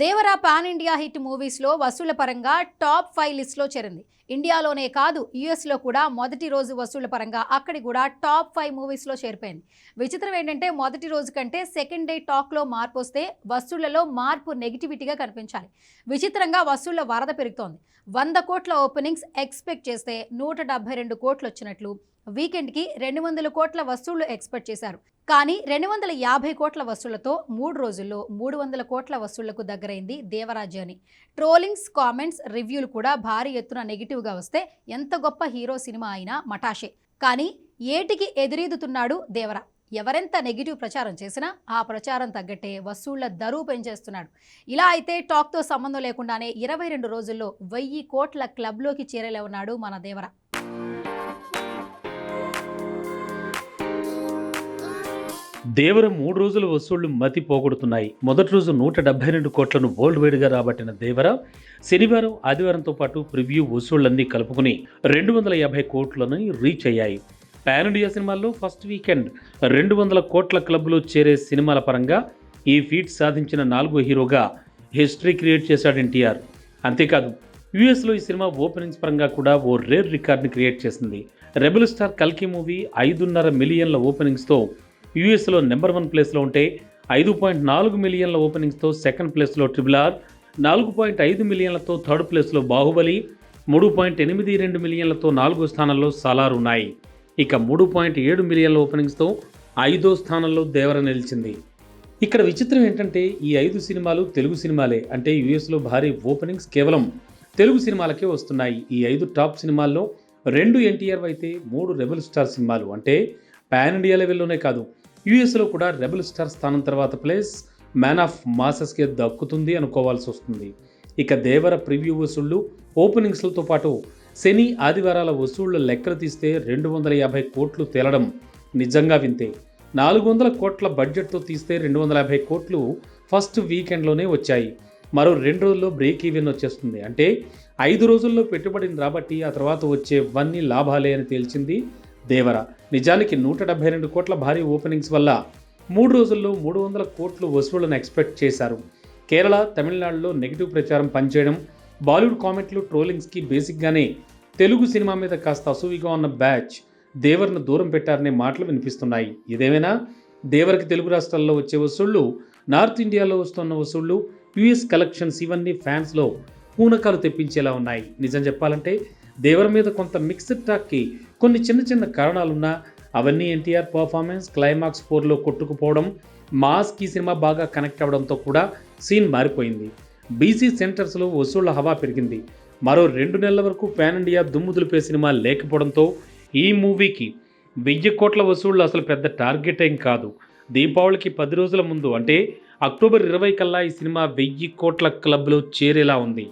Devara pan India hit మూవీస్లో వసూళ్ళ పరంగా top five లిస్ట్లో చేరింది. ఇండియాలోనే కాదు యుఎస్లో కూడా మొదటి రోజు వసూళ్ళ పరంగా అక్కడి కూడా టాప్ ఫైవ్ మూవీస్లో చేరిపోయింది. విచిత్రం ఏంటంటే మొదటి రోజు కంటే సెకండ్ డే టాక్లో మార్పు వస్తే వసూళ్ళలో మార్పు నెగిటివిటీగా కనిపించాలి. విచిత్రంగా వసూళ్ళ వరద పెరుగుతోంది. వంద కోట్ల ఓపెనింగ్స్ ఎక్స్పెక్ట్ చేస్తే నూట డెబ్బై రెండు కోట్లు వచ్చినట్లు వీకెండ్కి రెండు వందల కోట్ల వసూళ్ళు ఎక్స్పెక్ట్ చేశారు. కానీ రెండు వందల యాభై కోట్ల వసూళ్ళతో మూడు రోజుల్లో మూడు వందల కోట్ల వసూళ్ళకు దగ్గరైంది దేవరాజు అని ట్రోలింగ్స్ కామెంట్స్ రివ్యూలు కూడా భారీ ఎత్తున నెగిటివ్గా వస్తే ఎంత గొప్ప హీరో సినిమా అయినా మటాషే కానీ ఏటికి ఎదురీదుతున్నాడు దేవరా. ఎవరెంత నెగిటివ్ ప్రచారం చేసినా ఆ ప్రచారం తగ్గట్టే వసూళ్ళ దరువు పెంచేస్తున్నాడు. ఇలా అయితే టాక్తో సంబంధం లేకుండానే ఇరవై రెండు రోజుల్లో వెయ్యి కోట్ల క్లబ్లోకి చేరేలా ఉన్నాడు మన దేవర. దేవర మూడు రోజుల వసూళ్ళు మతి పోగొడుతున్నాయి. మొదటి రోజు నూట డెబ్బై రెండు కోట్లను వరల్డ్ వైడ్గా రాబట్టిన దేవర శనివారం ఆదివారంతో పాటు ప్రివ్యూ వసూళ్ళన్నీ కలుపుకుని రెండు వందల యాభై కోట్లను రీచ్ అయ్యాయి. పాన్ ఇండియా సినిమాల్లో ఫస్ట్ వీకెండ్ రెండు వందల కోట్ల క్లబ్లో చేరే సినిమాల పరంగా ఈ ఫీట్ సాధించిన నాలుగో హీరోగా హిస్టరీ క్రియేట్ చేశాడు ఎన్టీఆర్. అంతేకాదు యుఎస్లో ఈ సినిమా ఓపెనింగ్స్ పరంగా కూడా ఓ రేర్ రికార్డ్ని క్రియేట్ చేసింది. రెబల్ స్టార్ కల్కి మూవీ ఐదున్నర మిలియన్ల ఓపెనింగ్స్తో యూఎస్లో నెంబర్ వన్ ప్లేస్లో ఉంటే ఐదు పాయింట్ నాలుగు మిలియన్ల ఓపెనింగ్స్తో సెకండ్ ప్లేస్లో ట్రిపుల్ ఆర్ నాలుగు పాయింట్ ఐదు మిలియన్లతో థర్డ్ ప్లేస్లో బాహుబలి మూడు పాయింట్ ఎనిమిది రెండు మిలియన్లతో నాలుగో స్థానంలో సాలార్ ఉన్నాయి. ఇక మూడు పాయింట్ ఏడు మిలియన్ల ఓపెనింగ్స్తో ఐదో స్థానంలో దేవర నిలిచింది. ఇక్కడ విచిత్రం ఏంటంటే ఈ ఐదు సినిమాలు తెలుగు సినిమాలే. అంటే యుఎస్లో భారీ ఓపెనింగ్స్ కేవలం తెలుగు సినిమాలకే వస్తున్నాయి. ఈ ఐదు టాప్ సినిమాల్లో రెండు ఎన్టీఆర్ అయితే మూడు రెబల్ స్టార్ సినిమాలు. అంటే పాన్ ఇండియా లెవెల్లోనే కాదు యూఎస్లో కూడా రెబల్ స్టార్ స్థానం తర్వాత ప్లేస్ మ్యాన్ ఆఫ్ మాసెస్కే దక్కుతుంది అనుకోవాల్సి వస్తుంది. ఇక దేవర ప్రివ్యూ వసూళ్ళు ఓపెనింగ్స్లతో పాటు శని ఆదివారాల వసూళ్ళ లెక్కలు తీస్తే రెండు వందల యాభై కోట్లు తేలడం నిజంగా వింతే. నాలుగు వందల కోట్ల బడ్జెట్తో తీస్తే రెండు వందల యాభై కోట్లు ఫస్ట్ వీకెండ్లోనే వచ్చాయి. మరో రెండు రోజుల్లో బ్రేక్ ఈవెన్ వచ్చేస్తుంది. అంటే ఐదు రోజుల్లో పెట్టుబడిని రాబట్టి ఆ తర్వాత వచ్చేవన్నీ లాభాలే అని తేల్చింది దేవర. నిజానికి నూట డెబ్బై రెండు కోట్ల భారీ ఓపెనింగ్స్ వల్ల మూడు రోజుల్లో మూడు వందల కోట్లు వసూళ్ళను ఎక్స్పెక్ట్ చేశారు. కేరళ తమిళనాడులో నెగిటివ్ ప్రచారం పనిచేయడం బాలీవుడ్ కామెంట్లు ట్రోలింగ్స్కి బేసిక్గానే తెలుగు సినిమా మీద కాస్త అసూవిగా ఉన్న బ్యాచ్ దేవర్ను దూరం పెట్టారనే మాటలు వినిపిస్తున్నాయి. ఇదేమైనా? దేవర్కి తెలుగు రాష్ట్రాల్లో వచ్చే వసూళ్ళు నార్త్ ఇండియాలో వస్తున్న వసూళ్ళు యుఎస్ కలెక్షన్స్ ఇవన్నీ ఫ్యాన్స్లో పూనకాలు తెప్పించేలా ఉన్నాయి. నిజం చెప్పాలంటే దేవర మీద కొంత మిక్స్డ్ టాక్కి కొన్ని చిన్న చిన్న కారణాలున్నా అవన్నీ ఎన్టీఆర్ పర్ఫార్మెన్స్ క్లైమాక్స్ ఫోర్లో కొట్టుకుపోవడం మాస్కి సినిమా బాగా కనెక్ట్ అవ్వడంతో కూడా సీన్ మారిపోయింది. బీసీ సెంటర్స్లో వసూళ్ళ హవా పెరిగింది. మరో రెండు నెలల వరకు ఫ్యాన్ ఇండియా దుమ్ముదులిపే సినిమా లేకపోవడంతో ఈ మూవీకి వెయ్యి కోట్ల వసూళ్ళు అసలు పెద్ద టార్గెట్ ఏం కాదు. దీపావళికి పది రోజుల ముందు అంటే అక్టోబర్ ఇరవై కల్లా ఈ సినిమా వెయ్యి కోట్ల క్లబ్లో చేరేలా ఉంది.